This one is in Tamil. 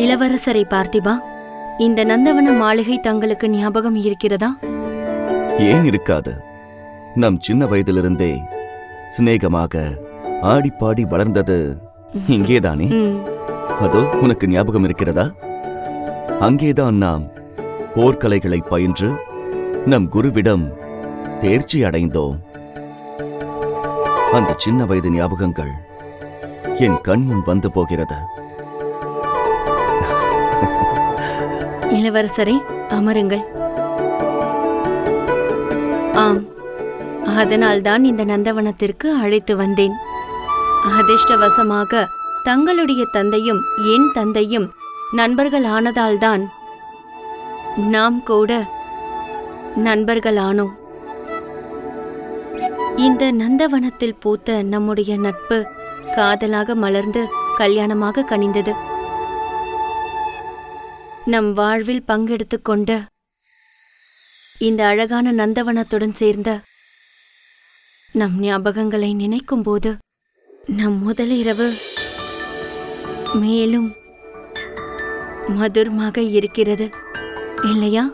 இளவரசரை பார்த்திபா இந்த நந்தவன மாளிகை தங்களுக்கு ஞாபகம் இருக்கிறதா? ஏன் இருக்காது? நம் சின்ன வயதிலிருந்தே சிநேகமாக ஆடிப்பாடி வளர்ந்தது இங்கேதானே? அதோ உனக்கு ஞாபகம் இருக்கிறதா? அங்கேதான் நாம் போர்க்கலைகளை பயின்று நம் குருவிடம் தேர்ச்சி அடைந்தோம். அந்த சின்ன வயது ஞாபகங்கள் என் கண் முன் வந்து போகிறது. இளவரசரே அமருங்கள். ஆம் அதனால்தான் இந்த நந்தவனத்திற்கு அழைத்து வந்தேன். அதிர்ஷ்டவசமாக தங்களுடைய தந்தையும் என் தந்தையும் நண்பர்கள் ஆனதால்தான் நாம் கூட நண்பர்கள் ஆனோம் இந்த நந்தவனத்தில் பூத்த நம்முடைய நட்பு காதலாக மலர்ந்து கல்யாணமாக கனிந்தது. நம் வாழ்வில் பங்கெடுத்து கொண்ட இந்த அழகான நந்தவனத்துடன் சேர்ந்த நம் ஞாபகங்களை நினைக்கும் போது நம் முதல் இரவு மேலும் மதுரமாக இருக்கிறது இல்லையா?